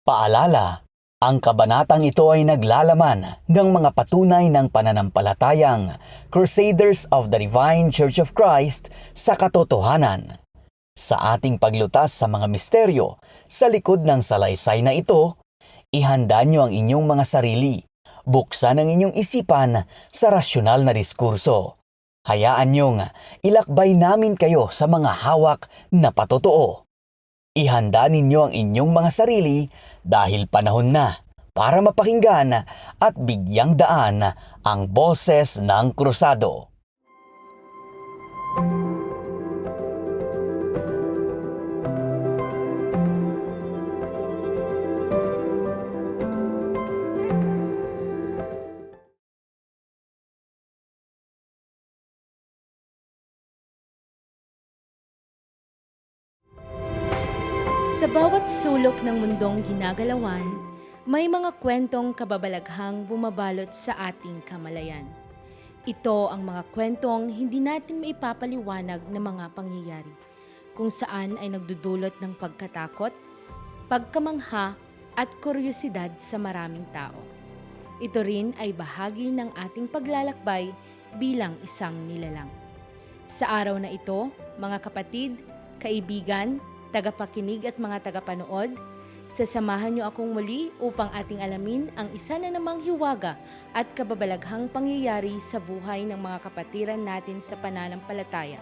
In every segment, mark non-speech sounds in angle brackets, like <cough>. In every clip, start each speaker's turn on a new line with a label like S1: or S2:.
S1: Paalala, ang kabanatang ito ay naglalaman ng mga patunay ng pananampalatayang Crusaders of the Divine Church of Christ sa katotohanan. Sa ating paglutas sa mga misteryo sa likod ng salaysay na ito, ihanda nyo ang inyong mga sarili. Buksan ang inyong isipan sa rasyonal na diskurso. Hayaan nyong ilakbay namin kayo sa mga hawak na patotoo. Ihanda ninyo ang inyong mga sarili dahil panahon na para mapakinggan at bigyang daan ang boses ng krusado.
S2: Sa bawat sulok ng mundong ginagalawan, may mga kwentong kababalaghang bumabalot sa ating kamalayan. Ito ang mga kwentong hindi natin maipapaliwanag na mga pangyayari, kung saan ay nagdudulot ng pagkatakot, pagkamangha at kuryosidad sa maraming tao. Ito rin ay bahagi ng ating paglalakbay bilang isang nilalang. Sa araw na ito, mga kapatid, kaibigan, tagapakinig at mga tagapanood, sasamahan niyo akong muli upang ating alamin ang isa na namang hiwaga at kababalaghang pangyayari sa buhay ng mga kapatiran natin sa pananampalataya.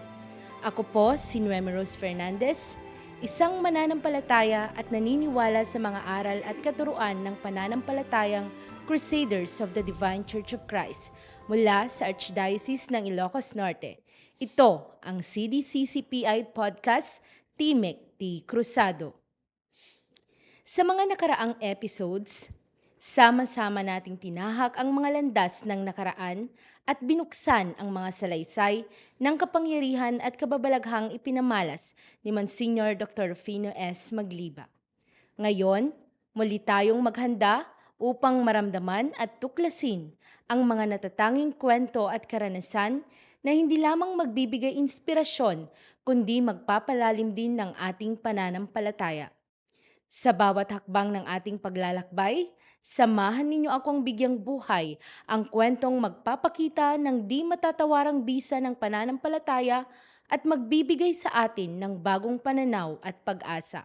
S2: Ako po si Nueme Rose Fernandez, isang mananampalataya at naniniwala sa mga aral at katuruan ng pananampalatayang Crusaders of the Divine Church of Christ mula sa Archdiocese ng Ilocos Norte. Ito ang CDCCPI Podcast Timek T. Cruzado. Sa mga nakaraang episodes, sama-sama nating tinahak ang mga landas ng nakaraan at binuksan ang mga salaysay ng kapangyarihan at kababalaghang ipinamalas ni Monsignor Dr. Rufino S. Magliba. Ngayon, muli tayong maghanda upang maramdaman at tuklasin ang mga natatanging kwento at karanasan na hindi lamang magbibigay inspirasyon kundi magpapalalim din ng ating pananampalataya. Sa bawat hakbang ng ating paglalakbay, samahan ninyo akong bigyang buhay ang kwentong magpapakita ng di matatawarang bisa ng pananampalataya at magbibigay sa atin ng bagong pananaw at pag-asa.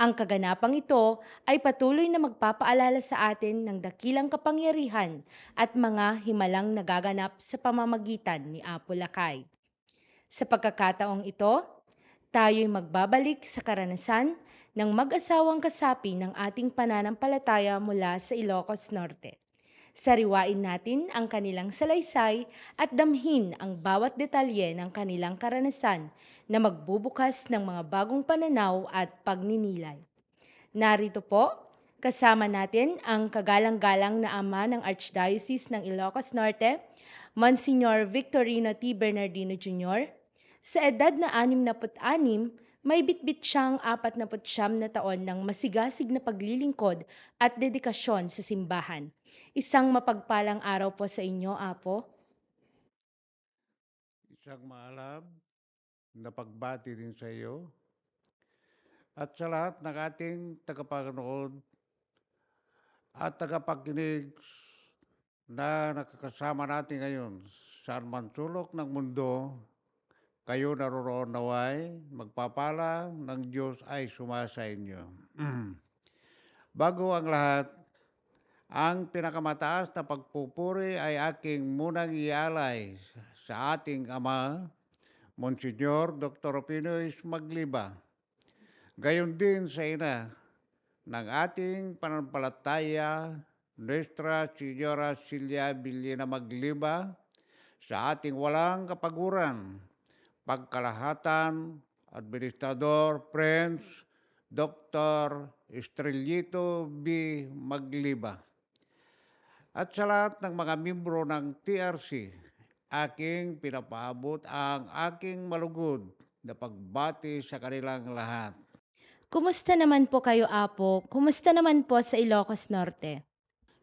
S2: Ang kaganapang ito ay patuloy na magpapaalala sa atin ng dakilang kapangyarihan at mga himalang nagaganap sa pamamagitan ni Apo Lakay. Sa pagkakataong ito, tayo'y magbabalik sa karanasan ng mag-asawang kasapi ng ating pananampalataya mula sa Ilocos Norte. Sariwain natin ang kanilang salaysay at damhin ang bawat detalye ng kanilang karanasan na magbubukas ng mga bagong pananaw at pagninilay. Narito po, kasama natin ang kagalang-galang na ama ng Archdiocese ng Ilocos Norte, Monsignor Victorino T. Bernardino Jr., sa edad na 66, may bitbit siyang 49 na taon ng masigasig na paglilingkod at dedikasyon sa simbahan. Isang mapagpalang araw po sa inyo, Apo.
S3: Isang maalab na pagbati din sa iyo at sa lahat ng ating tagapanood at tagapakinig na nakakasama natin ngayon saan man sulok ng mundo kayo naroroon naway, magpapala ng Diyos ay sumasa inyo. <clears throat> Bago ang lahat, ang pinakamataas na pagpupuri ay aking munang ialay sa ating Ama, Monsignor Dr. Pinoy Magliba. Gayon din sa ina ng ating panampalataya, Nuestra Señora Silvia Villena Magliba, sa ating walang kapaguran, pagkalahatan, administrador, Prince, Dr. Estrellito B. Magliba. At sa lahat ng mga membro ng TRC, aking pinapaabot ang aking malugod na pagbati sa kanilang lahat.
S2: Kumusta naman po kayo, Apo? Kumusta naman po sa Ilocos Norte?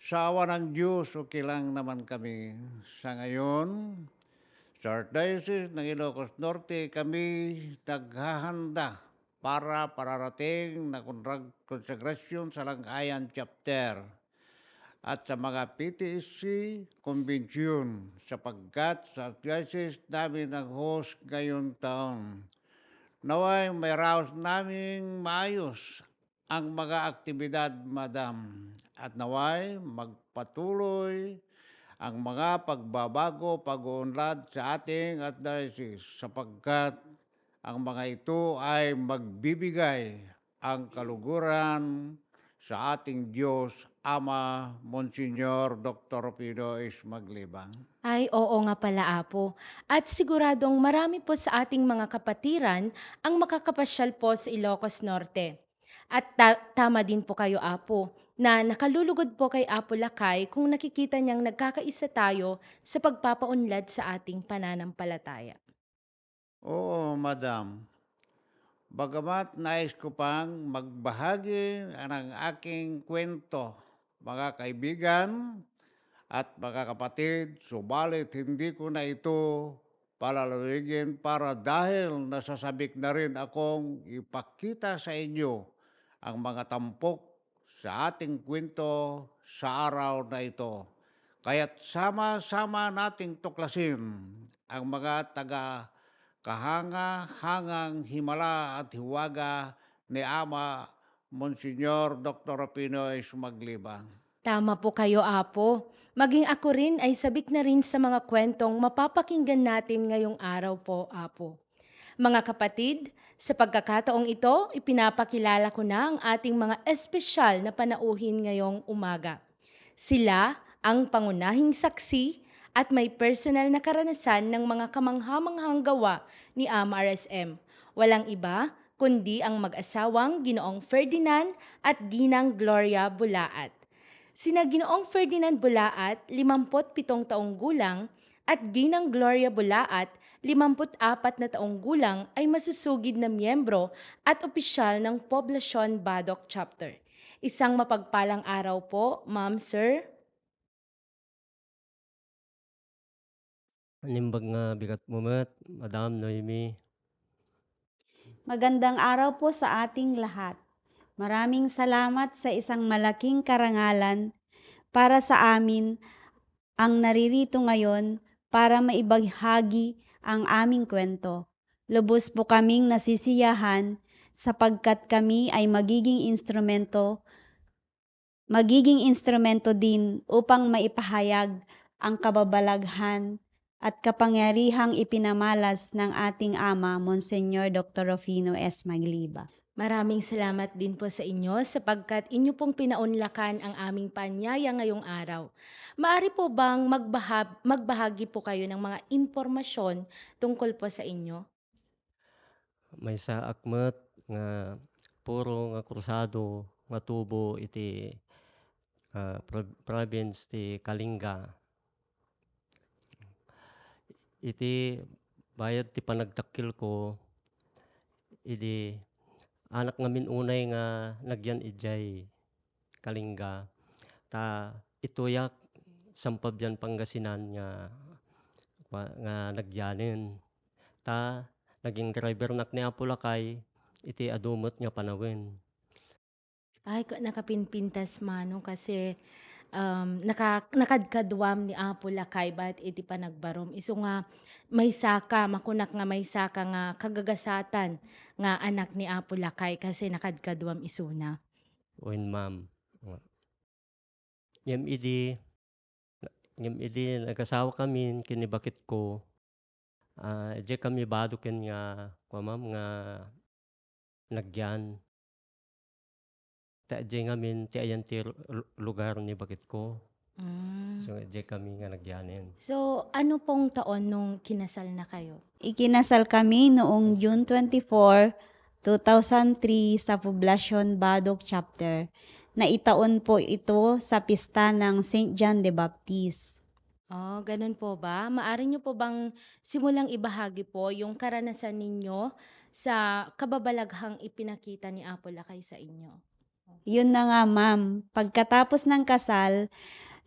S3: Sa awa ng Diyos, okay lang naman kami. Sa ngayon, Archdiocese ng Ilocos Norte, kami naghahanda para pararating na konsegrasyon sa Langayan Chapter at sa mga PTSC Convention sapagkat sa diocese namin ang host ngayong taon. Naway may raos naming maayos ang mga aktibidad, Madam. At naway magpatuloy ang mga pagbabago, pag-uunlad sa ating at diocese sapagkat ang mga ito ay magbibigay ang kaluguran sa ating Diyos, Ama, Monsignor Dr. Pino is maglibang.
S2: Ay, oo nga pala, Apo. At siguradong marami po sa ating mga kapatiran ang makakapasyal po sa Ilocos Norte. At ta- tama din po kayo, Apo, na nakalulugod po kay Apo Lakay kung nakikita niyang nagkakaisa tayo sa pagpapaunlad sa ating pananampalataya.
S3: Oo, Madam. Bagamat nais ko pang magbahagi ng aking kwento, mga kaibigan at mga kapatid, subalit hindi ko na ito palaluigin para dahil nasasabik na rin akong ipakita sa inyo ang mga tampok sa ating kwento sa araw na ito. Kaya't sama-sama nating tuklasin ang mga taga kahanga-hangang himala at hiwaga ni Ama Monsignor Dr. Pinoy Maglibang.
S2: Tama po kayo, Apo. Maging ako rin ay sabik na rin sa mga kwentong mapapakinggan natin ngayong araw po, Apo. Mga kapatid, sa pagkakataong ito, ipinapakilala ko na ang ating mga espesyal na panauhin ngayong umaga. Sila ang pangunahing saksi at may personal na karanasan ng mga kamanghamanghang gawa ni Ama RSM. Walang iba kundi ang mag-asawang Ginoong Ferdinand at Ginang Gloria Bulaat. Sina Ginoong Ferdinand Bulaat, 57 taong gulang, at Ginang Gloria Bulaat, 54 na taong gulang ay masusugid na miyembro at opisyal ng Poblasyon Badok Chapter. Isang mapagpalang araw po, Ma'am, Sir.
S4: Halimbag nga bigat mo met, Madam Noemi.
S5: Magandang araw po sa ating lahat. Maraming salamat sa isang malaking karangalan para sa amin ang naririto ngayon para maibahagi ang aming kwento. Lubos po kaming nasisiyahan sapagkat kami ay magiging instrumento magiging instrumento din upang maipahayag ang kababalaghan at kapangyarihang ipinamalas ng ating ama, Monsignor Dr. Rufino S. Magliba.
S2: Maraming salamat din po sa inyo sapagkat inyo pong pinaunlakan ang aming panyaya ngayong araw. Maari po bang magbahab, magbahagi po kayo ng mga impormasyon tungkol po sa inyo?
S4: May sa akmet nga puro nga krusado nga tubo iti pro- province ti Kalinga. Iti bayad ti panagtakil ko idi anak ngamin unay nga nagyan ijay Kalinga. Ta ituyak sampabyan Pangasinan nga nga nagyanen. Ta naging driver nak ni Apulakay iti adumot nga panawin.
S2: Ay, ka- nakapinpintas mano kasi um, naka, nakadkadwam ni Apo Lakay bat iti panagbarom. Iso nga may saka, makunak nga may saka nga kagagasatan nga anak ni Apo Lakay kasi nakadkadwam isuna.
S4: Oin ma'am. Nga. Ngem idi ngem idi nagasawa kami kinibakit ko. Uh, kami baduken nga kwa ma'am nga nagyan. Ta di ngamin ti ayan ti lu- lu- lugar ni bakit ko.
S2: Mm.
S4: So di kami nga nagyanen.
S2: So, ano pong taon nung kinasal na kayo?
S5: Ikinasal kami noong June 24, 2003 sa Poblacion Badok Chapter. Naitaon po ito sa pista ng St. John the Baptist.
S2: Oh, ganun po ba? Maari nyo po bang simulang ibahagi po yung karanasan ninyo sa kababalaghang ipinakita ni Apo Lakay sa inyo?
S5: Yun na nga ma'am, pagkatapos ng kasal,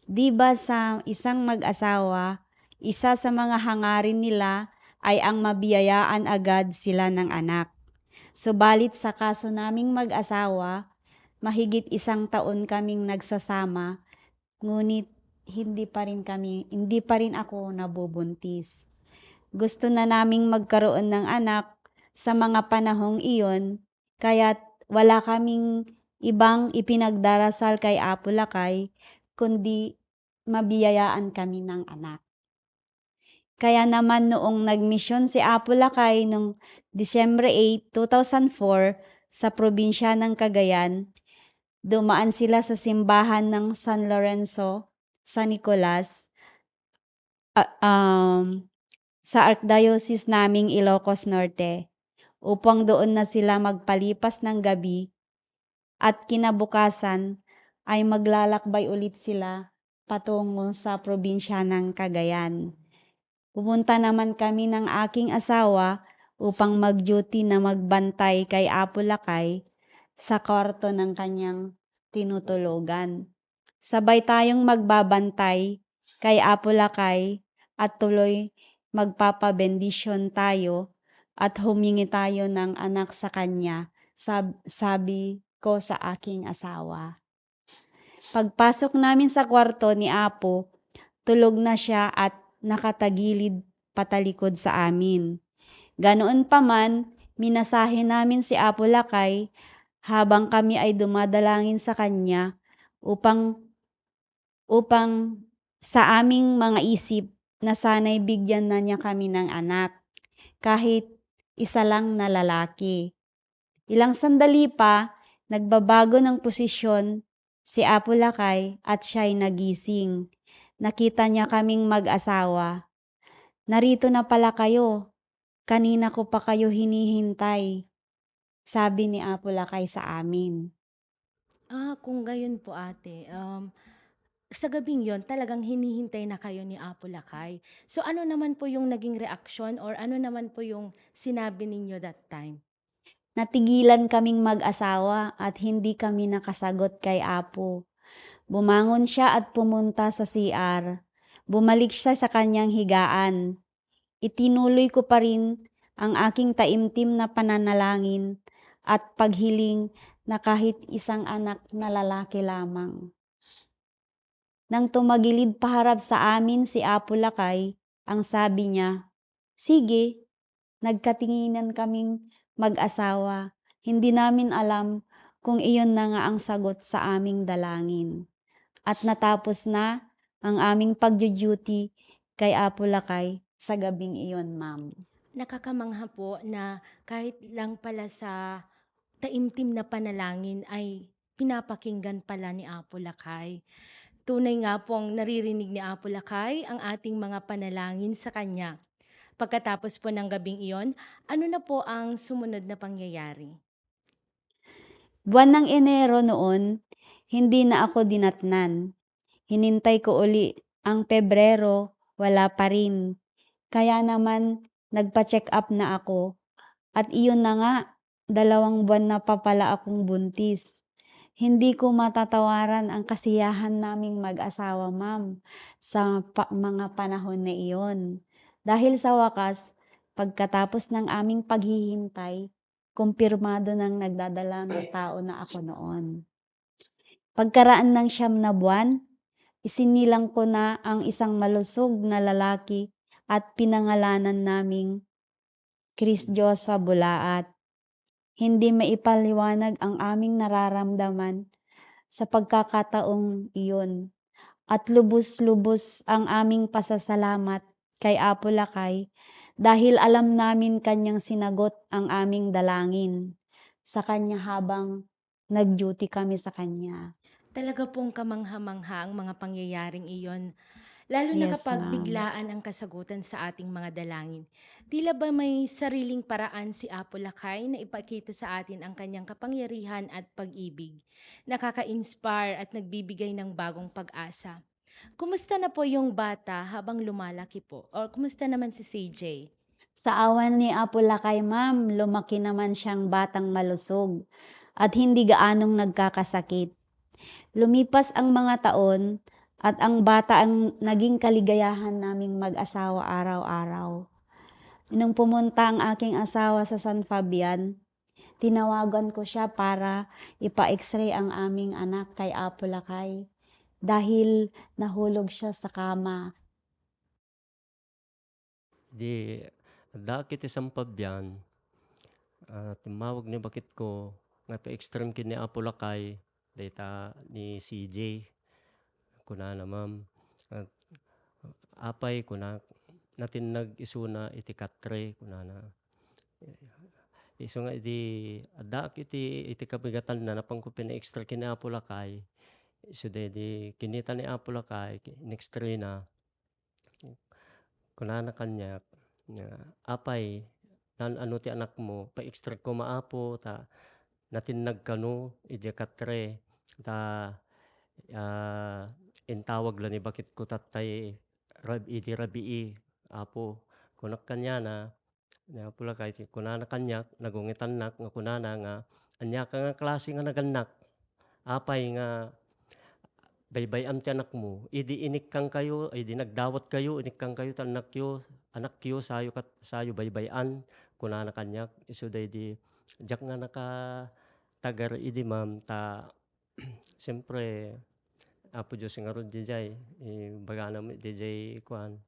S5: di ba sa isang mag-asawa, isa sa mga hangarin nila ay ang mabiyayaan agad sila ng anak. Subalit sa kaso naming mag-asawa, mahigit isang taon kaming nagsasama, ngunit hindi pa rin kami, hindi pa rin ako nabubuntis. Gusto na naming magkaroon ng anak sa mga panahong iyon, kaya't wala kaming ibang ipinagdarasal kay Apo Lakay, kundi mabiyayaan kami ng anak. Kaya naman noong nagmisyon si Apo Lakay noong Disyembre 8, 2004 sa probinsya ng Cagayan, dumaan sila sa simbahan ng San Lorenzo, San Nicolas, ah, um, sa Archdiocese naming Ilocos Norte upang doon na sila magpalipas ng gabi at kinabukasan ay maglalakbay ulit sila patungo sa probinsya ng Cagayan. Pumunta naman kami ng aking asawa upang mag-duty na magbantay kay Apo Lakay sa kwarto ng kanyang tinutulogan. Sabay tayong magbabantay kay Apo Lakay at tuloy magpapabendisyon tayo at humingi tayo ng anak sa kanya, sab- sabi ko sa aking asawa. Pagpasok namin sa kwarto ni Apo, tulog na siya at nakatagilid patalikod sa amin. Ganoon pa man, minasahe namin si Apo Lakay habang kami ay dumadalangin sa kanya upang upang sa aming mga isip na sana'y bigyan na niya kami ng anak, kahit isa lang na lalaki. Ilang sandali pa, nagbabago ng posisyon si Apo Lakay at siya'y nagising. Nakita niya kaming mag-asawa. Narito na pala kayo. Kanina ko pa kayo hinihintay. Sabi ni Apo Lakay sa amin.
S2: Ah, kung gayon po ate, um, sa gabing yon talagang hinihintay na kayo ni Apo Lakay. So ano naman po yung naging reaksyon or ano naman po yung sinabi ninyo that time?
S5: Natigilan kaming mag-asawa at hindi kami nakasagot kay Apo. Bumangon siya at pumunta sa CR. Bumalik siya sa kanyang higaan. Itinuloy ko pa rin ang aking taimtim na pananalangin at paghiling na kahit isang anak na lalaki lamang. Nang tumagilid paharap sa amin si Apo Lakay, ang sabi niya, Sige, nagkatinginan kaming mag-asawa. Hindi namin alam kung iyon na nga ang sagot sa aming dalangin. At natapos na ang aming pagjuduty kay Apo Lakay sa gabing iyon, ma'am.
S2: Nakakamangha po na kahit lang pala sa taimtim na panalangin ay pinapakinggan pala ni Apo Lakay. Tunay nga pong naririnig ni Apo Lakay ang ating mga panalangin sa Kanya. Pagkatapos po ng gabing iyon, ano na po ang sumunod na pangyayari?
S5: Buwan ng Enero noon, hindi na ako dinatnan. Hinintay ko uli ang Pebrero, wala pa rin. Kaya naman, nagpa-check up na ako. At iyon na nga, dalawang buwan na pa pala akong buntis. Hindi ko matatawaran ang kasiyahan naming mag-asawa, ma'am, sa pa- mga panahon na iyon. Dahil sa wakas, pagkatapos ng aming paghihintay, kumpirmado ng nagdadalang tao na ako noon. Pagkaraan ng siyam na buwan, isinilang ko na ang isang malusog na lalaki at pinangalanan naming Chris Joshua Bulaat. Hindi maipaliwanag ang aming nararamdaman sa pagkakataong iyon at lubos-lubos ang aming pasasalamat kay Apo Lakay dahil alam namin kanyang sinagot ang aming dalangin sa kanya habang nag-duty kami sa kanya.
S2: Talaga pong kamangha-mangha ang mga pangyayaring iyon. Lalo na
S5: Yes,
S2: kapag
S5: ma'am.
S2: biglaan ang kasagutan sa ating mga dalangin. Tila ba may sariling paraan si Apo Lakay na ipakita sa atin ang kanyang kapangyarihan at pag-ibig. Nakaka-inspire at nagbibigay ng bagong pag-asa. Kumusta na po yung bata habang lumalaki po? Or kumusta naman si CJ?
S5: Sa awan ni Apo Lakay, ma'am, lumaki naman siyang batang malusog at hindi gaanong nagkakasakit. Lumipas ang mga taon at ang bata ang naging kaligayahan naming mag-asawa araw-araw. Nung pumunta ang aking asawa sa San Fabian, tinawagan ko siya para ipa-x-ray ang aming anak kay Apo Lakay dahil nahulog siya sa kama.
S4: Di dakit isang pabyan, ah, tumawag ni bakit ko nga pa-extreme kini Apo Lakay data ni CJ. Kuna na ma'am. At apay kuna natin nag-isuna iti katre kuna na. Iso nga iti adda iti iti kabigatan na napang ko pina-extra kini Apo Iso dedi kinita ni Lakay in-extra na. Kuna na kanyak nga apay nan ano ti anak mo? Pa-extra ko maapo ta natinag kano iti katre ta ah, intawag la ni bakit ko tatay rab iti rabii apo. Kunak kanya na nga pula kay kuna na kanyak nagungitan nak nga kunana nga anya ka nga klase nga naganak. Apay nga baybay-am ti anak mo. Idi inikkang kayo idi nagdawat kayo inikkang kayo ta anak yo anak yo sayo kat sayo baybay-an. Kunana kanyak isu daydi diak nga naka tagar idi ma'am ta <clears throat> siyempre Apo Diyos nga ro dijay eh, baga naman dijay kuan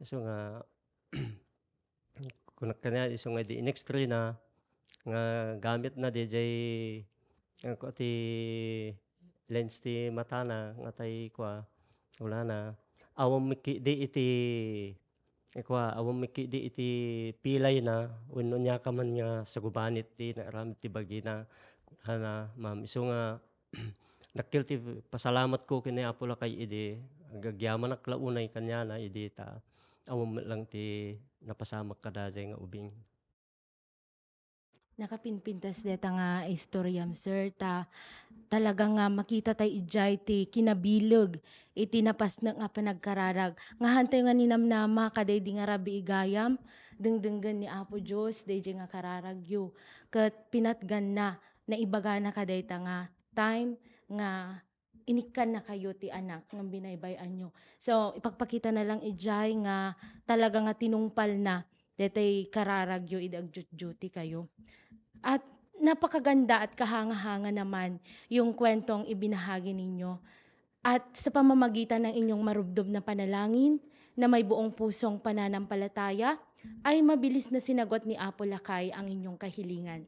S4: isu nga <clears throat> kunak kanya isu nga di in-extra na nga gamit na dijay nga ko ti lens ti mata na nga tay kwa wala na. Awam miki di iti kwa awam miki di iti pilay na. Wenno nya ka man nga sa gubanit ti naaramid ti bagi na ana ma'am. Isu nga <clears throat> dakkel ti pasalamat ko kini Apo Lakay idi. Agagyaman ak launay kanya na idi ta. Awam lang ti napasamak kada nga ubing.
S2: Nakapinpintas deta nga istoryam sir ta talaga nga makita tay ijay ti kinabilog iti napas na nga panagkararag nga hantay nga ninamnama kaday di nga rabi igayam dengdenggan ni Apo Dios day nga kararagyo ket pinatgan na na ibaga na kaday ta nga time nga inikan na kayo ti anak nga binaybayan nyo. So ipagpakita na lang ijay nga talaga nga tinungpal na detay kararagyo id agjut-juti kayo. At napakaganda at kahanga-hanga naman yung kwentong ibinahagi ninyo. At sa pamamagitan ng inyong marubdob na panalangin na may buong pusong pananampalataya, ay mabilis na sinagot ni Apo Lakay ang inyong kahilingan.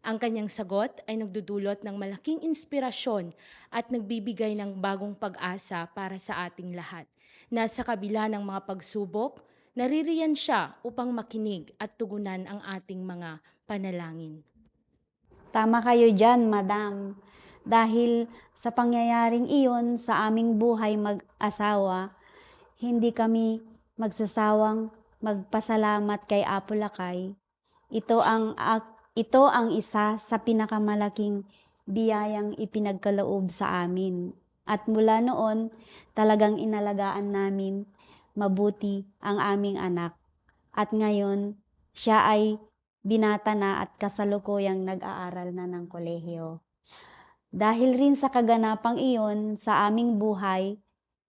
S2: Ang kanyang sagot ay nagdudulot ng malaking inspirasyon at nagbibigay ng bagong pag-asa para sa ating lahat. Nasa kabila ng mga pagsubok, naririyan siya upang makinig at tugunan ang ating mga panalangin.
S5: Tama kayo dyan, madam. Dahil sa pangyayaring iyon sa aming buhay mag-asawa, hindi kami magsasawang magpasalamat kay Apo Lakay. Ito ang ito ang isa sa pinakamalaking biyayang ipinagkaloob sa amin. At mula noon, talagang inalagaan namin mabuti ang aming anak. At ngayon, siya ay binata na at kasalukuyang nag-aaral na ng kolehiyo. Dahil rin sa kaganapang iyon sa aming buhay,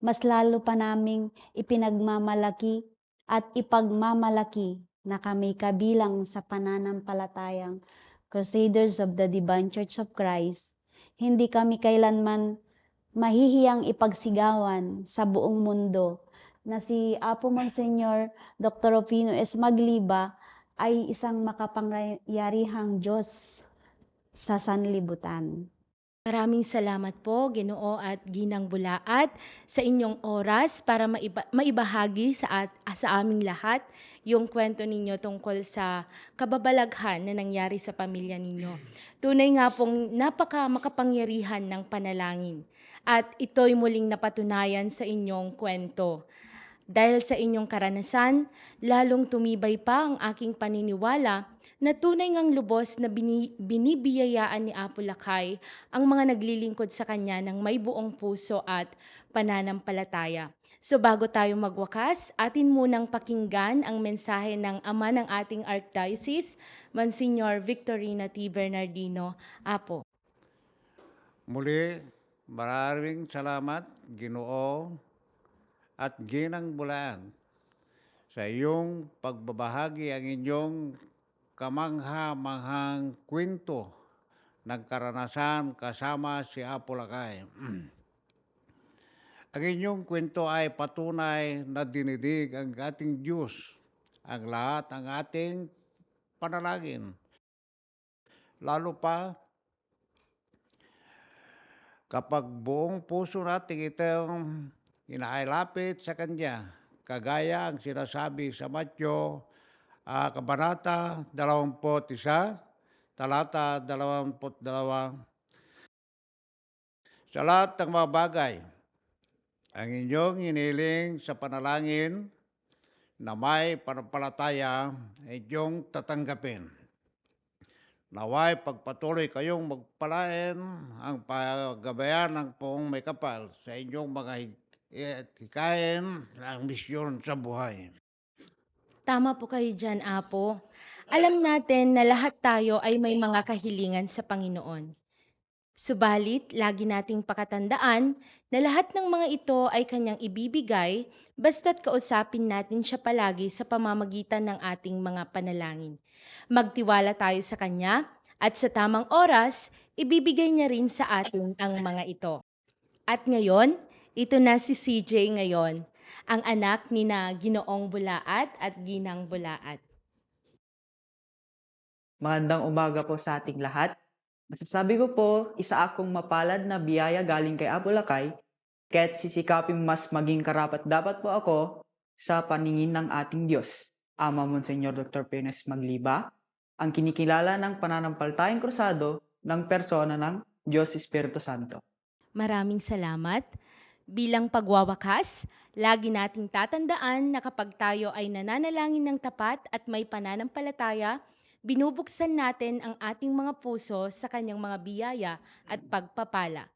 S5: mas lalo pa naming ipinagmamalaki at ipagmamalaki na kami kabilang sa pananampalatayang Crusaders of the Divine Church of Christ. Hindi kami kailanman mahihiyang ipagsigawan sa buong mundo na si Apo Monsignor Dr. Opino S. Magliba ay isang makapangyarihang Diyos sa sanlibutan.
S2: Maraming salamat po, Ginoo at Ginang Bulaat, sa inyong oras para maiba- maibahagi sa, at, sa aming lahat yung kwento ninyo tungkol sa kababalaghan na nangyari sa pamilya ninyo. Tunay nga pong napaka makapangyarihan ng panalangin at ito'y muling napatunayan sa inyong kwento. Dahil sa inyong karanasan, lalong tumibay pa ang aking paniniwala na tunay ngang lubos na bini- binibiyayaan ni Apo Lakay ang mga naglilingkod sa kanya ng may buong puso at pananampalataya. So bago tayo magwakas, atin munang pakinggan ang mensahe ng ama ng ating Archdiocese, Monsignor Victorina T. Bernardino. Apo.
S3: Muli, maraming salamat, Ginoo at Ginang Bulaan sa iyong pagbabahagi ang inyong kamangha-manghang kwento ng karanasan kasama si Apolakay. <clears throat> ang inyong kwento ay patunay na dinidig ang ating Diyos, ang lahat ang ating panalangin. Lalo pa kapag buong puso natin itong inailapit sa Kanya, kagaya ang sinasabi sa Matyo, ah, Kabanata 21, talata 22, sa lahat ng mga bagay, ang inyong hiniling sa panalangin na may panampalataya ay inyong tatanggapin. Naway pagpatuloy kayong magpalain ang paggabayan ng poong may kapal sa inyong mga hi- hikain ang misyon sa buhay.
S2: Tama po kayo dyan, Apo. Alam natin na lahat tayo ay may mga kahilingan sa Panginoon. Subalit, lagi nating pakatandaan na lahat ng mga ito ay kanyang ibibigay basta't kausapin natin siya palagi sa pamamagitan ng ating mga panalangin. Magtiwala tayo sa kanya at sa tamang oras, ibibigay niya rin sa atin ang mga ito. At ngayon, ito na si CJ ngayon, ang anak ni na Ginoong Bulaat at Ginang Bulaat.
S6: Magandang umaga po sa ating lahat. Masasabi ko po, isa akong mapalad na biyaya galing kay Apolakay, kaya't sisikapin mas maging karapat dapat po ako sa paningin ng ating Diyos. Ama Monsignor Dr. Penes Magliba, ang kinikilala ng pananampalatayang krusado ng persona ng Diyos Espiritu Santo.
S2: Maraming salamat. Bilang pagwawakas, lagi nating tatandaan na kapag tayo ay nananalangin ng tapat at may pananampalataya, binubuksan natin ang ating mga puso sa kanyang mga biyaya at pagpapala.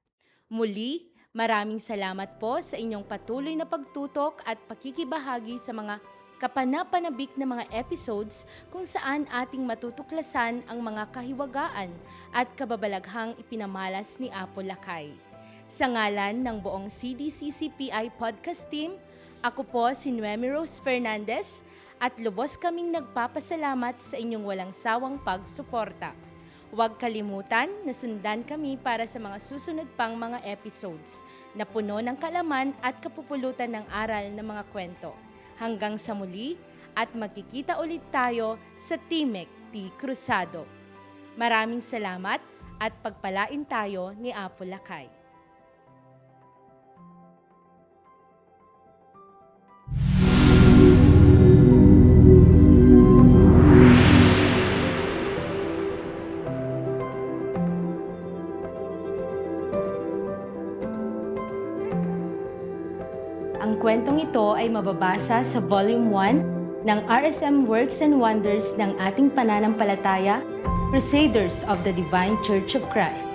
S2: Muli, maraming salamat po sa inyong patuloy na pagtutok at pakikibahagi sa mga kapanapanabik na mga episodes kung saan ating matutuklasan ang mga kahiwagaan at kababalaghang ipinamalas ni Apo Lakay. Sa ngalan ng buong CDCCPI podcast team, ako po si Noemi Rose Fernandez at lubos kaming nagpapasalamat sa inyong walang sawang pagsuporta. Huwag kalimutan na sundan kami para sa mga susunod pang mga episodes na puno ng kalaman at kapupulutan ng aral ng mga kwento. Hanggang sa muli at magkikita ulit tayo sa Timek T. Cruzado. Maraming salamat at pagpalain tayo ni Apo Lakay. Ang ito ay mababasa sa Volume 1 ng RSM Works and Wonders ng ating pananampalataya, Crusaders of the Divine Church of Christ.